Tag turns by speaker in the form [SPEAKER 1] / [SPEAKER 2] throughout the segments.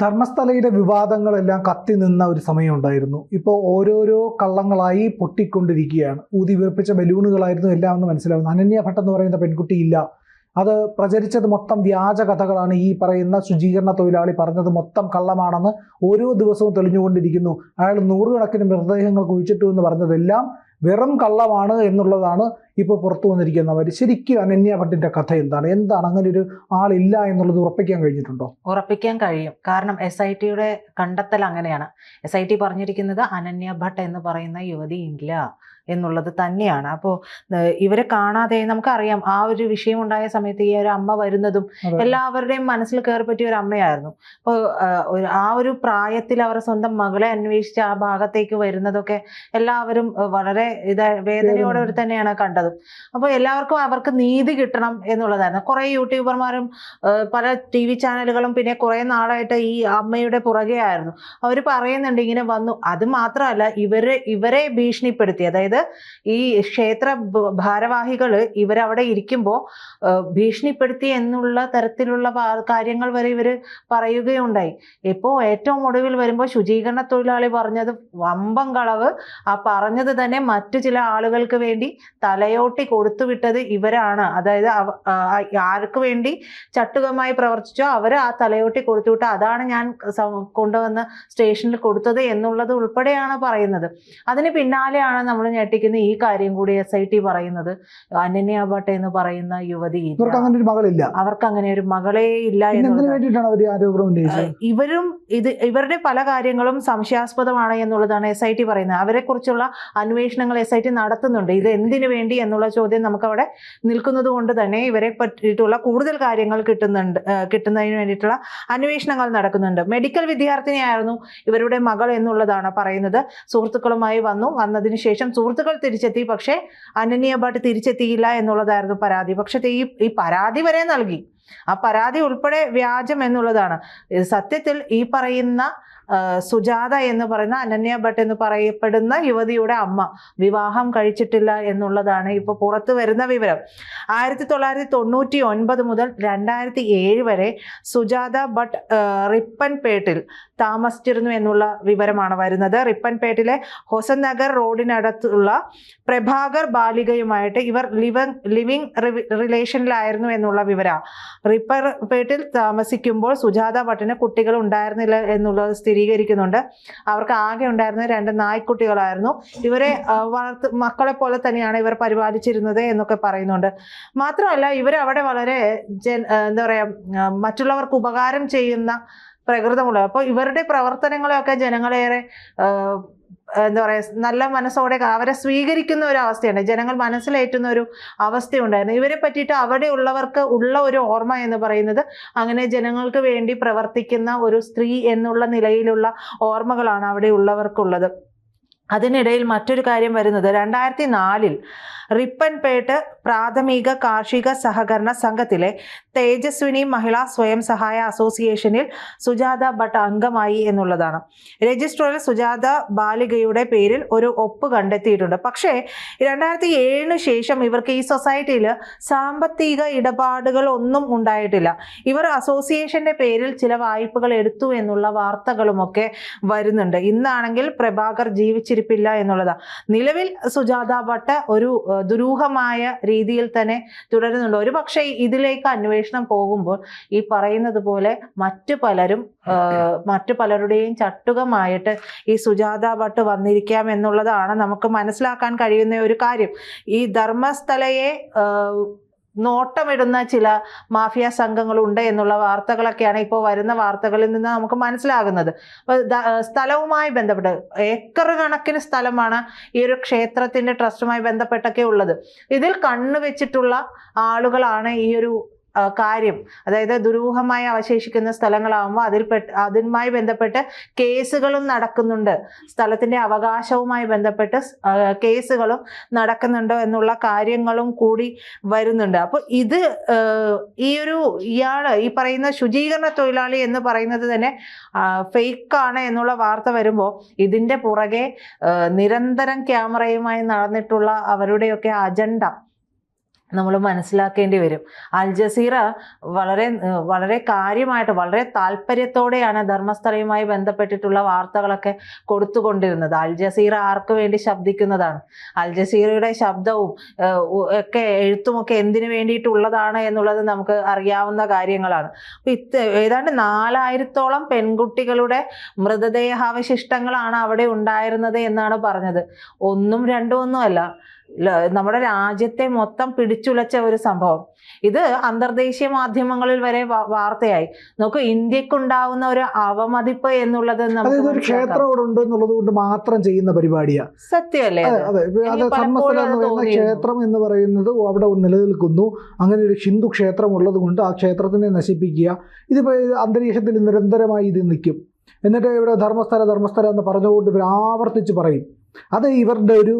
[SPEAKER 1] ധർമ്മസ്ഥലയിലെ വിവാദങ്ങളെല്ലാം കത്തി നിന്ന ഒരു സമയമുണ്ടായിരുന്നു. ഇപ്പോൾ ഓരോരോ കള്ളങ്ങളായി പൊട്ടിക്കൊണ്ടിരിക്കുകയാണ്. ഊതി വീർപ്പിച്ച ബലൂണുകളായിരുന്നു എല്ലാം എന്ന് മനസ്സിലാവുന്നു. അനന്യ ഭട്ട് എന്ന് പറയുന്ന പെൺകുട്ടിയില്ല അത് പ്രചരിച്ചത് മൊത്തം വ്യാജ കഥകളാണ് ഈ പറയുന്ന ശുചീകരണ തൊഴിലാളി പറഞ്ഞത് മൊത്തം കള്ളമാണെന്ന് ഓരോ ദിവസവും തെളിഞ്ഞുകൊണ്ടിരിക്കുന്നു. അയാൾ നൂറുകണക്കിന് മൃതദേഹങ്ങൾ കുഴിച്ചിട്ടു എന്ന് പറഞ്ഞതെല്ലാം വെറും കള്ളമാണ് എന്നുള്ളതാണ് ഇപ്പോൾ പുറത്തു വന്നിരിക്കുന്നവർ. ശരിക്കും അനന്യ കഥ എന്താണ്? എന്താണ് അങ്ങനെ ഒരു ആളില്ല എന്നുള്ളത് ഉറപ്പിക്കാൻ കഴിഞ്ഞിട്ടുണ്ടോ?
[SPEAKER 2] ഉറപ്പിക്കാൻ കഴിയും. കാരണം എസ് ഐ ടിയുടെ കണ്ടെത്തൽ അങ്ങനെയാണ്. എസ് ഐ ടി പറഞ്ഞിരിക്കുന്നത് അനന്യ ഭട്ട് എന്ന് പറയുന്ന യുവതി ഇല്ല. എന്നുള്ളത് തന്നെയാണ്. അപ്പോ ഇവരെ കാണാതെ നമുക്കറിയാം ആ ഒരു വിഷയം ഉണ്ടായ സമയത്ത് ഈ ഒരു അമ്മ വരുന്നതും എല്ലാവരുടെയും മനസ്സിൽ കയറി പറ്റിയ ഒരു അമ്മയായിരുന്നു. അപ്പോൾ ആ ഒരു പ്രായത്തിൽ അവർ സ്വന്തം മകളെ അന്വേഷിച്ച് ആ ഭാഗത്തേക്ക് വരുന്നതൊക്കെ എല്ലാവരും വളരെ ഇത് വേദനയോടെ ഒരു തന്നെയാണ് കണ്ടതും. അപ്പോൾ എല്ലാവർക്കും അവർക്ക് നീതി കിട്ടണം എന്നുള്ളതായിരുന്നു. കുറേ യൂട്യൂബർമാരും പല ടി വി ചാനലുകളും പിന്നെ കുറേ നാളായിട്ട് ഈ അമ്മയുടെ പുറകെ ആയിരുന്നു അവർ പറയുന്നുണ്ട് ഇങ്ങനെ വന്നു. അത് മാത്രമല്ല ഇവരെ ഇവരെ ഭീഷണിപ്പെടുത്തി. അതായത് ഈ ക്ഷേത്ര ഭാരവാഹികൾ ഇവരവിടെ ഇരിക്കുമ്പോൾ ഭീഷണിപ്പെടുത്തി എന്നുള്ള തരത്തിലുള്ള കാര്യങ്ങൾ വരെ ഇവർ പറയുകയുണ്ടായി. ഇപ്പോൾ ഏറ്റവും ഒടുവിൽ വരുമ്പോൾ ശുചീകരണ തൊഴിലാളി പറഞ്ഞത് വമ്പം കളവ്. ആ പറഞ്ഞത് തന്നെ മറ്റു ചില ആളുകൾക്ക് വേണ്ടി തലയോട്ടി കൊടുത്തുവിട്ടത് ഇവരാണ്. അതായത് ആർക്ക് വേണ്ടി ചട്ടുകമായി പ്രവർത്തിച്ചോ അവർ ആ തലയോട്ടി കൊടുത്തുവിട്ട അതാണ് ഞാൻ കൊണ്ടുവന്ന് സ്റ്റേഷനിൽ കൊടുത്തത് എന്നുള്ളത് ഉൾപ്പെടെയാണ് പറയുന്നത്. അതിന് പിന്നാലെയാണ് നമ്മൾ ഞെട്ടിക്കുന്ന ഈ കാര്യം കൂടി എസ് ഐ ടി പറയുന്നത് അനന്യ ഭട്ട് എന്ന് പറയുന്ന യുവതി അവർക്ക് അങ്ങനെ ഒരു മകളേ ഇല്ല ഇവരും ഇത് ഇവരുടെ പല കാര്യങ്ങളും സംശയാസ്പദമാണ് എന്നുള്ളതാണ് എസ് ഐ ടി പറയുന്നത്. അവരെ കുറിച്ചുള്ള അന്വേഷണങ്ങൾ എസ് ഐ ടി നടത്തുന്നുണ്ട്. ഇത് എന്തിനു വേണ്ടി എന്നുള്ള ചോദ്യം നമുക്ക് അവിടെ നിൽക്കുന്നത് കൊണ്ട് തന്നെ ഇവരെ പറ്റിയിട്ടുള്ള കൂടുതൽ കാര്യങ്ങൾ കിട്ടുന്നുണ്ട് കിട്ടുന്നതിന് വേണ്ടിയിട്ടുള്ള അന്വേഷണങ്ങൾ നടക്കുന്നുണ്ട്. മെഡിക്കൽ വിദ്യാർത്ഥിനിയായിരുന്നു ഇവരുടെ മകൾ എന്നുള്ളതാണ് പറയുന്നത്. സുഹൃത്തുക്കളുമായി വന്നു. വന്നതിന് ശേഷം സുഹൃത്തുക്കൾ തിരിച്ചെത്തി പക്ഷേ അനന്യ ഭട്ട് തിരിച്ചെത്തിയില്ല എന്നുള്ളതായിരുന്നു പരാതി. പക്ഷേ ഈ ഈ പരാതി വരെ നൽകി. ആ പരാതി ഉൾപ്പെടെ വ്യാജം എന്നുള്ളതാണ്. സത്യത്തിൽ ഈ പറയുന്ന സുജാത എന്ന് പറയുന്ന അനന്യ ഭട്ട് എന്ന് പറയപ്പെടുന്ന യുവതിയുടെ അമ്മ. വിവാഹം കഴിച്ചിട്ടില്ല എന്നുള്ളതാണ് ഇപ്പോൾ പുറത്തു വരുന്ന വിവരം. ആയിരത്തി തൊള്ളായിരത്തി തൊണ്ണൂറ്റി ഒൻപത് മുതൽ രണ്ടായിരത്തി ഏഴ് വരെ സുജാത ഭട്ട് റിപ്പൻപേട്ടിൽ താമസിച്ചിരുന്നു എന്നുള്ള വിവരമാണ് വരുന്നത്. റിപ്പൻപേട്ടിലെ ഹൊസനഗർ റോഡിനടുത്തുള്ള പ്രഭാകർ ബാലികയുമായിട്ട് ഇവർ ലിവിങ് ലിവിങ് റിലേഷനിലായിരുന്നു എന്നുള്ള വിവര. റിപ്പൻപേട്ടിൽ താമസിക്കുമ്പോൾ സുജാത ഭട്ടിന് കുട്ടികൾ ഉണ്ടായിരുന്നില്ല എന്നുള്ളത് സ്ഥിരീകരിക്കുന്നുണ്ട്. അവർക്ക് ആകെ ഉണ്ടായിരുന്ന രണ്ട് നായ്ക്കുട്ടികളായിരുന്നു. ഇവരെ വളർത്ത് മക്കളെ പോലെ തന്നെയാണ് ഇവർ പരിപാലിച്ചിരുന്നത് എന്നൊക്കെ പറയുന്നുണ്ട്. മാത്രമല്ല ഇവർ അവിടെ വളരെ ജൻ എന്താ പറയാ ആ, മറ്റുള്ളവർക്ക് ഉപകാരം ചെയ്യുന്ന പ്രകൃതമുള്ള അപ്പോൾ ഇവരുടെ പ്രവർത്തനങ്ങളെയൊക്കെ ജനങ്ങളേറെ എന്താ പറയുക നല്ല മനസ്സോടെ അവരെ സ്വീകരിക്കുന്ന ഒരു അവസ്ഥയുണ്ട്. ജനങ്ങൾ മനസ്സിലേറ്റുന്ന ഒരു അവസ്ഥയുണ്ടായിരുന്നു. ഇവരെ പറ്റിയിട്ട് അവിടെ ഉള്ളവർക്ക് ഉള്ള ഒരു ഓർമ്മ എന്ന് പറയുന്നത് അങ്ങനെ ജനങ്ങൾക്ക് വേണ്ടി പ്രവർത്തിക്കുന്ന ഒരു സ്ത്രീ എന്നുള്ള നിലയിലുള്ള ഓർമ്മകളാണ് അവിടെ ഉള്ളവർക്കുള്ളത്. അതിനിടയിൽ മറ്റൊരു കാര്യം വരുന്നത്. രണ്ടായിരത്തി നാലിൽ റിപ്പൻപേട്ട് പ്രാഥമിക കാർഷിക സഹകരണ സംഘത്തിലെ തേജസ്വിനി മഹിളാ സ്വയം സഹായ അസോസിയേഷനിൽ സുജാത ഭട്ട് അംഗമായി എന്നുള്ളതാണ്. രജിസ്ട്രറിൽ സുജാത ബാലികയുടെ പേരിൽ ഒരു ഒപ്പ് കണ്ടെത്തിയിട്ടുണ്ട്. പക്ഷേ രണ്ടായിരത്തി ഏഴിന് ശേഷം ഇവർക്ക് ഈ സൊസൈറ്റിയിൽ സാമ്പത്തിക ഇടപാടുകൾ ഒന്നും ഉണ്ടായിട്ടില്ല. ഇവർ അസോസിയേഷന്റെ പേരിൽ ചില വായ്പകൾ എടുത്തു എന്നുള്ള വാർത്തകളുമൊക്കെ വരുന്നുണ്ട്. ഇന്നാണെങ്കിൽ പ്രഭാകർ ജീവിച്ചിരിപ്പില്ല എന്നുള്ളതാണ് നിലവിൽ സുജാത ഭട്ട് ഒരു ദുരൂഹമായ രീതിയിൽ തന്നെ തുടരുന്നുണ്ട്. ഒരു പക്ഷേ ഇതിലേക്ക് അന്വേഷണം പോകുമ്പോൾ ഈ പറയുന്നത് പോലെ മറ്റു പലരും മറ്റു പലരുടെയും ചട്ടുകമായിട്ട് ഈ സുജാത ഭട്ട് വന്നിരിക്കാം എന്നുള്ളതാണ് നമുക്ക് മനസ്സിലാക്കാൻ കഴിയുന്ന ഒരു കാര്യം. ഈ ധർമ്മസ്ഥലയെ നോട്ടമിടുന്ന ചില മാഫിയ സംഘങ്ങളുണ്ട് എന്നുള്ള വാർത്തകളൊക്കെയാണ് ഇപ്പോൾ വരുന്ന വാർത്തകളിൽ നിന്ന് നമുക്ക് മനസ്സിലാകുന്നത്. അപ്പോൾ സ്ഥലവുമായി ബന്ധപ്പെട്ട് ഏക്കർ കണക്കിന് സ്ഥലമാണ് ഈ ഒരു ക്ഷേത്രത്തിന്റെ ട്രസ്റ്റുമായി ബന്ധപ്പെട്ടൊക്കെ ഉള്ളത്. ഇതിൽ കണ്ണു വെച്ചിട്ടുള്ള ആളുകളാണ് ഈ ഒരു കാര്യം. അതായത് ദുരൂഹമായി അവശേഷിക്കുന്ന സ്ഥലങ്ങളാകുമ്പോൾ അതിൽ അതുമായി ബന്ധപ്പെട്ട് കേസുകളും നടക്കുന്നുണ്ട്. സ്ഥലത്തിന്റെ അവകാശവുമായി ബന്ധപ്പെട്ട് കേസുകളും നടക്കുന്നുണ്ടോ എന്നുള്ള കാര്യങ്ങളും കൂടി വരുന്നുണ്ട്. അപ്പോൾ ഇത് ഈ ഒരു ഇയാൾ ഈ പറയുന്ന ശുചീകരണ തൊഴിലാളി എന്ന് പറയുന്നത് തന്നെ ഫേക്കാണ് എന്നുള്ള വാർത്ത വരുമ്പോൾ ഇതിന്റെ പുറകെ നിരന്തരം ക്യാമറയുമായി നടന്നിട്ടുള്ള അവരുടെയൊക്കെ അജണ്ട നമ്മൾ മനസ്സിലാക്കേണ്ടി വരും. അൽ ജസീറ വളരെ വളരെ കാര്യമായിട്ട് വളരെ താല്പര്യത്തോടെയാണ് ധർമ്മസ്ഥലയുമായി ബന്ധപ്പെട്ടിട്ടുള്ള വാർത്തകളൊക്കെ കൊടുത്തുകൊണ്ടിരുന്നത്. അൽ ജസീറ ആർക്ക് വേണ്ടി ശബ്ദിക്കുന്നതാണ്? അൽ ജസീറയുടെ ശബ്ദവും ഒക്കെ എഴുത്തുമൊക്കെ എന്തിനു വേണ്ടിയിട്ടുള്ളതാണ് എന്നുള്ളത് നമുക്ക് അറിയാവുന്ന കാര്യങ്ങളാണ്. അപ്പം ഇത് ഏതാണ്ട് നാലായിരത്തോളം പെൺകുട്ടികളുടെ മൃതദേഹാവശിഷ്ടങ്ങളാണ് അവിടെ ഉണ്ടായിരുന്നത് എന്നാണ് പറഞ്ഞത്. ഒന്നും രണ്ടും ഒന്നും അല്ല. ല- നമ്മുടെ രാജ്യത്തെ മൊത്തം പിടിച്ചുലച്ച ഒരു സംഭവം. ഇത് അന്തർദേശീയ മാധ്യമങ്ങളിൽ വരെ വാർത്തയായി. നോക്കൂ ഇന്ത്യക്കുണ്ടാവുന്ന ഒരു അവമതിപ്പ് എന്നുള്ളത് നമുക്ക്.
[SPEAKER 1] ക്ഷേത്രം അവിടെ ഉണ്ട് എന്നുള്ളത് കൊണ്ട് മാത്രം ചെയ്യുന്ന പരിപാടിയാ.
[SPEAKER 2] സത്യമല്ലേ.
[SPEAKER 1] ക്ഷേത്രം എന്ന് പറയുന്നത് അവിടെ നിലനിൽക്കുന്നു. അങ്ങനെ ഒരു ഹിന്ദു ക്ഷേത്രം ഉള്ളത് കൊണ്ട് ആ ക്ഷേത്രത്തിനെ നശിപ്പിക്കുക. ഇതിപ്പോ ഇത് അന്തരീക്ഷത്തിൽ നിരന്തരമായി ഇത് നിൽക്കും. എന്നിട്ട് ഇവിടെ ധർമ്മസ്ഥല ധർമ്മസ്ഥല എന്ന് പറഞ്ഞുകൊണ്ട് ഇവർ ആവർത്തിച്ച് പറയും. അത് ഇവരുടെ ഒരു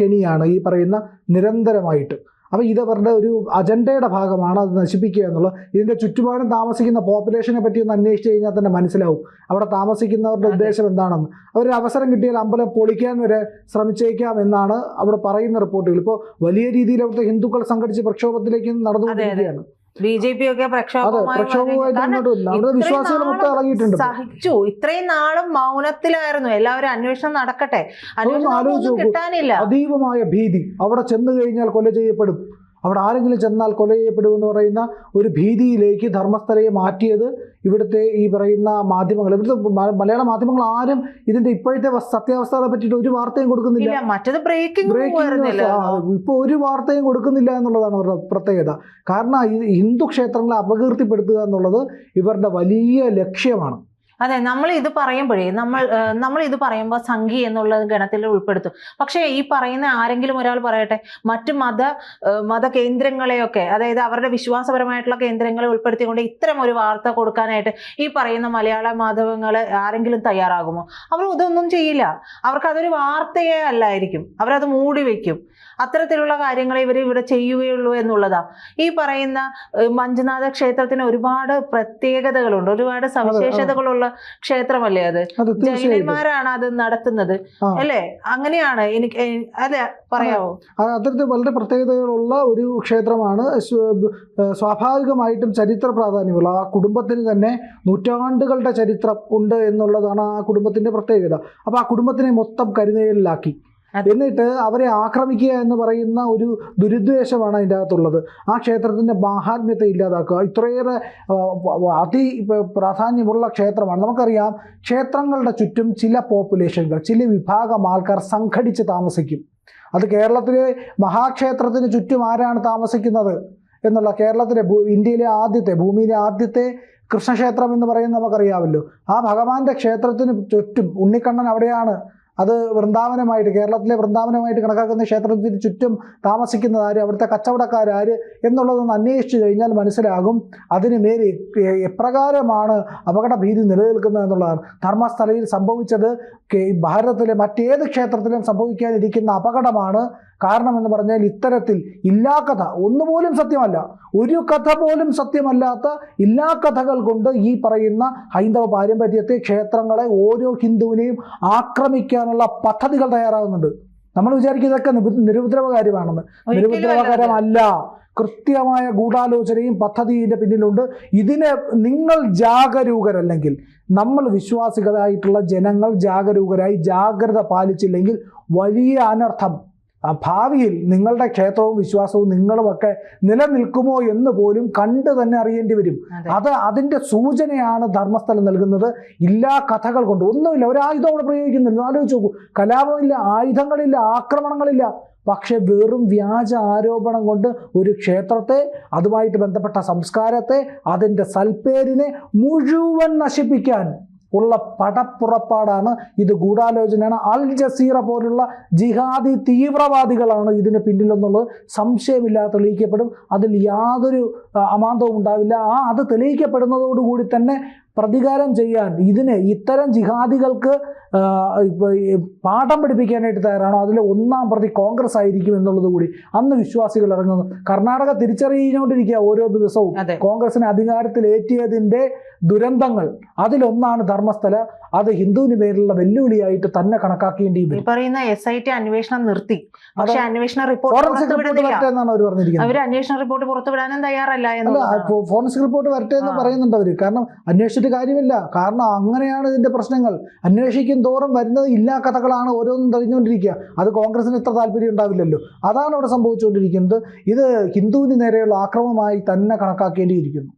[SPEAKER 1] കെണിയാണ്. ഈ പറയുന്ന നിരന്തരമായിട്ട്. അപ്പോൾ ഇതവരുടെ ഒരു അജണ്ടയുടെ ഭാഗമാണ് അത് നശിപ്പിക്കുക എന്നുള്ളത്. ഇതിന്റെ ചുറ്റുപാടും താമസിക്കുന്ന പോപ്പുലേഷനെ പറ്റി ഒന്ന് അന്വേഷിച്ച് കഴിഞ്ഞാൽ തന്നെ മനസ്സിലാവും. അവിടെ താമസിക്കുന്നവരുടെ ഉദ്ദേശം എന്താണെന്ന്. അവരൊരു അവസരം കിട്ടിയാൽ അമ്പലം പൊളിക്കാൻ വരെ ശ്രമിച്ചേക്കാം എന്നാണ് അവിടെ പറയുന്ന റിപ്പോർട്ടുകൾ. ഇപ്പോൾ വലിയ രീതിയിൽ അവിടുത്തെ ഹിന്ദുക്കൾ സംഘടിച്ച് പ്രക്ഷോഭത്തിലേക്ക് നടന്നുകൊണ്ടിരിക്കുകയാണ്.
[SPEAKER 2] ബി ജെ പി ഒക്കെ
[SPEAKER 1] പ്രക്ഷോഭമായിട്ട്.
[SPEAKER 2] സഹിച്ചു. ഇത്രയും നാളും മൗനത്തിലായിരുന്നു. എല്ലാവരും അന്വേഷണം നടക്കട്ടെ. അന്വേഷണം കിട്ടാനില്ല.
[SPEAKER 1] അതീവമായ ഭീതി അവിടെ ചെന്ന് കഴിഞ്ഞാൽ കൊല ചെയ്യപ്പെടും. അവിടെ ആരെങ്കിലും ചെന്നാൽ കൊല ചെയ്യപ്പെടുമെന്ന് പറയുന്ന ഒരു ഭീതിയിലേക്ക് ധർമ്മസ്ഥലയെ മാറ്റിയത് ഇവിടുത്തെ ഈ പറയുന്ന മാധ്യമങ്ങൾ. ഇവിടുത്തെ മലയാള മാധ്യമങ്ങൾ ആരും ഇതിന്റെ ഇപ്പോഴത്തെ സത്യാവസ്ഥകളെ പറ്റിയിട്ട് ഒരു വാർത്തയും കൊടുക്കുന്നില്ല.
[SPEAKER 2] മറ്റത് ബ്രേക്കിംഗ്
[SPEAKER 1] ഇപ്പോൾ ഒരു വാർത്തയും കൊടുക്കുന്നില്ല എന്നുള്ളതാണ് അവരുടെ പ്രത്യേകത. കാരണം ഹിന്ദു ക്ഷേത്രങ്ങളെ അപകീർത്തിപ്പെടുത്തുക എന്നുള്ളത് ഇവരുടെ വലിയ ലക്ഷ്യമാണ്.
[SPEAKER 2] അതെ നമ്മൾ ഇത് പറയുമ്പോഴേ നമ്മൾ നമ്മൾ ഇത് പറയുമ്പോൾ സംഘി എന്നുള്ള ഗണത്തിൽ ഉൾപ്പെടുത്തും. പക്ഷേ ഈ പറയുന്ന ആരെങ്കിലും ഒരാൾ പറയട്ടെ മറ്റു മത മത കേന്ദ്രങ്ങളെയൊക്കെ അതായത് അവരുടെ വിശ്വാസപരമായിട്ടുള്ള കേന്ദ്രങ്ങളെ ഉൾപ്പെടുത്തിക്കൊണ്ട് ഇത്തരം ഒരു വാർത്ത കൊടുക്കാനായിട്ട് ഈ പറയുന്ന മലയാള മാധ്യമങ്ങൾ ആരെങ്കിലും തയ്യാറാകുമോ? അവർ ഇതൊന്നും ചെയ്യില്ല. അവർക്ക് അതൊരു വാർത്തയേ അല്ലായിരിക്കും. അവരത് മൂടി വെക്കും. അത്തരത്തിലുള്ള കാര്യങ്ങളെ ഇവർ ഇവിടെ ചെയ്യുകയുള്ളൂ എന്നുള്ളതാ. ഈ പറയുന്ന മഞ്ജുനാഥ ക്ഷേത്രത്തിന് ഒരുപാട് പ്രത്യേകതകളുണ്ട്. ഒരുപാട് സവിശേഷതകളുള്ള ക്ഷേത്രമല്ലേ അത്? ജൈനന്മാരാണ് അത് നടത്തുന്നത്. അല്ലേ? അങ്ങനെയാണ് എനിക്ക് അല്ലെ? അത്.
[SPEAKER 1] അത്തരത്തിൽ വളരെ പ്രത്യേകതകളുള്ള ഒരു ക്ഷേത്രമാണ്. സ്വാഭാവികമായിട്ടും ചരിത്ര പ്രാധാന്യമുള്ള. ആ കുടുംബത്തിന് തന്നെ നൂറ്റാണ്ടുകളുടെ ചരിത്രം ഉണ്ട് എന്നുള്ളതാണ് ആ കുടുംബത്തിന്റെ പ്രത്യേകത. അപ്പോൾ ആ കുടുംബത്തിനെ മൊത്തം കരുതലിലാക്കി
[SPEAKER 2] അതെ.
[SPEAKER 1] എന്നിട്ട് അവരെ ആക്രമിക്കുക എന്ന് പറയുന്ന ഒരു ദുരുദ്ദേശമാണ് അതിന്റെ അകത്തുള്ളത്. ആ ക്ഷേത്രത്തിന്റെ മാഹാത്മ്യത്തെ ഇല്ലാതാക്കുക. ഇത്രയേറെ അതി പ്രാധാന്യമുള്ള ക്ഷേത്രമാണ്. നമുക്കറിയാം ക്ഷേത്രങ്ങളുടെ ചുറ്റും ചില പോപ്പുലേഷനുകൾ ചില വിഭാഗം ആൾക്കാർ സംഘടിച്ച് താമസിക്കും. അത് കേരളത്തിലെ മഹാക്ഷേത്രത്തിന് ചുറ്റും ആരാണ് താമസിക്കുന്നത് എന്നുള്ള കേരളത്തിലെ ഇന്ത്യയിലെ ആദ്യത്തെ ഭൂമിയിലെ ആദ്യത്തെ കൃഷ്ണക്ഷേത്രം എന്ന് പറയുന്നത് നമുക്കറിയാമല്ലോ. ആ ഭഗവാന്റെ ക്ഷേത്രത്തിന് ചുറ്റും ഉണ്ണിക്കണ്ണൻ അവിടെയാണ് അത് വൃന്ദാവനമായിട്ട് കേരളത്തിലെ വൃന്ദാവനമായിട്ട് കണക്കാക്കുന്ന ക്ഷേത്രത്തിന് ചുറ്റും താമസിക്കുന്നത് ആര്? അവിടുത്തെ കച്ചവടക്കാരാര് എന്നുള്ളതൊന്ന് അന്വേഷിച്ചു കഴിഞ്ഞാൽ മനസ്സിലാകും. അതിന് മേൽ എപ്രകാരമാണ് അപകട ഭീതി നിലനിൽക്കുന്നത് എന്നുള്ളതാണ്. ധർമ്മസ്ഥലയിൽ സംഭവിച്ചത് ഭാരതത്തിലെ മറ്റേത് ക്ഷേത്രത്തിലും സംഭവിക്കാനിരിക്കുന്ന അപകടമാണ് കാരണമെന്ന് പറഞ്ഞാൽ ഇത്തരത്തിൽ ഇല്ലാ കഥ ഒന്നുപോലും സത്യമല്ല. ഒരു കഥ പോലും സത്യമല്ലാത്ത ഇല്ലാ കഥകൾ കൊണ്ട് ഈ പറയുന്ന ഹൈന്ദവ പാരമ്പര്യത്തെ ക്ഷേത്രങ്ങളെ ഓരോ ഹിന്ദുവിനെയും ആക്രമിക്കാനുള്ള പദ്ധതികൾ തയ്യാറാകുന്നുണ്ട്. നമ്മൾ വിചാരിക്കും ഇതൊക്കെ
[SPEAKER 2] നിരുപദ്രവകാര്യമാണെന്ന്.
[SPEAKER 1] നിരുപദ്രവകരമല്ല കൃത്യമായ ഗൂഢാലോചനയും പദ്ധതിയുടെ പിന്നിലുണ്ട്. ഇതിനെ നിങ്ങൾ ജാഗരൂകരല്ലെങ്കിൽ നമ്മൾ വിശ്വാസികളായിട്ടുള്ള ജനങ്ങൾ ജാഗരൂകരായി ജാഗ്രത പാലിച്ചില്ലെങ്കിൽ വലിയ അനർത്ഥം. ആ ഭാവിയിൽ നിങ്ങളുടെ ക്ഷേത്രവും വിശ്വാസവും നിങ്ങളുമൊക്കെ നിലനിൽക്കുമോ എന്ന് പോലും കണ്ടു തന്നെ അറിയേണ്ടി വരും.
[SPEAKER 2] അത്.
[SPEAKER 1] അതിന്റെ സൂചനയാണ് ധർമ്മസ്ഥലം നൽകുന്നത്. ഇല്ലാ കഥകൾ കൊണ്ട് ഒന്നുമില്ല. ഒരു ആയുധം അവിടെ പ്രയോഗിക്കുന്നില്ല. ആലോചിച്ച് നോക്കൂ. കലാപമില്ല ആയുധങ്ങളില്ല ആക്രമണങ്ങളില്ല. പക്ഷെ വെറും വ്യാജ ആരോപണം കൊണ്ട് ഒരു ക്ഷേത്രത്തെ അതുമായിട്ട് ബന്ധപ്പെട്ട സംസ്കാരത്തെ അതിന്റെ സൽപ്പേരിനെ മുഴുവൻ നശിപ്പിക്കാൻ ഉള്ള പടപ്പുറപ്പാടാണ് ഇത് ഗൂഢാലോചനയാണ്. അൽ ജസീറ പോലുള്ള ജിഹാദി തീവ്രവാദികളാണ് ഇതിന് പിന്നിലെന്നുള്ളത് സംശയമില്ലാതെ തെളിയിക്കപ്പെടും. അതിൽ യാതൊരു അമാന്തവും ഉണ്ടാവില്ല. ആ അത് തെളിയിക്കപ്പെടുന്നതോടുകൂടി തന്നെ പ്രതികാരം ചെയ്യാൻ ഇതിനെ ഇത്തരം ജിഹാദികൾക്ക് പാഠം പഠിപ്പിക്കാനായിട്ട് തയ്യാറാണോ? അതിൽ ഒന്നാം പ്രതി കോൺഗ്രസ് ആയിരിക്കും എന്നുള്ളത് കൂടി അന്ന് വിശ്വാസികൾ ഇറങ്ങുന്നു. കർണാടക തിരിച്ചറിഞ്ഞുകൊണ്ടിരിക്കുക ഓരോ ദിവസവും കോൺഗ്രസിനെ അധികാരത്തിൽ ഏറ്റിയതിന്റെ ദുരന്തങ്ങൾ. അതിലൊന്നാണ് ധർമ്മസ്ഥല. അത് ഹിന്ദുവിന് പേരിലുള്ള വെല്ലുവിളിയായിട്ട് തന്നെ കണക്കാക്കേണ്ടി വരും.
[SPEAKER 2] പറയുന്ന എസ് ഐ ടി അന്വേഷണം നിർത്തി. പക്ഷെ അന്വേഷണ റിപ്പോർട്ട്
[SPEAKER 1] എന്നാണ് അവർ പറഞ്ഞിരിക്കുന്നത്.
[SPEAKER 2] അവർ അന്വേഷണ റിപ്പോർട്ട് പുറത്തുവിടാനും തയ്യാറല്ല
[SPEAKER 1] ഫോറൻസിക് റിപ്പോർട്ട് വരട്ടെ എന്ന്. പറയുന്നുണ്ട് അവർ. കാരണം അന്വേഷിച്ചിട്ട് കാര്യമില്ല. കാരണം അങ്ങനെയാണ് ഇതിന്റെ പ്രശ്നങ്ങൾ. അന്വേഷിക്കും തോറും വരുന്നത് ഇല്ലാ കഥകളാണ് ഓരോന്നും തെളിഞ്ഞുകൊണ്ടിരിക്കുക. അത് കോൺഗ്രസിന് ഇത്ര താല്പര്യം ഉണ്ടാവില്ലല്ലോ. അതാണ് അവിടെ സംഭവിച്ചുകൊണ്ടിരിക്കുന്നത്. ഇത് ഹിന്ദുവിന് നേരെയുള്ള ആക്രമമായി തന്നെ കണക്കാക്കേണ്ടിയിരിക്കുന്നു.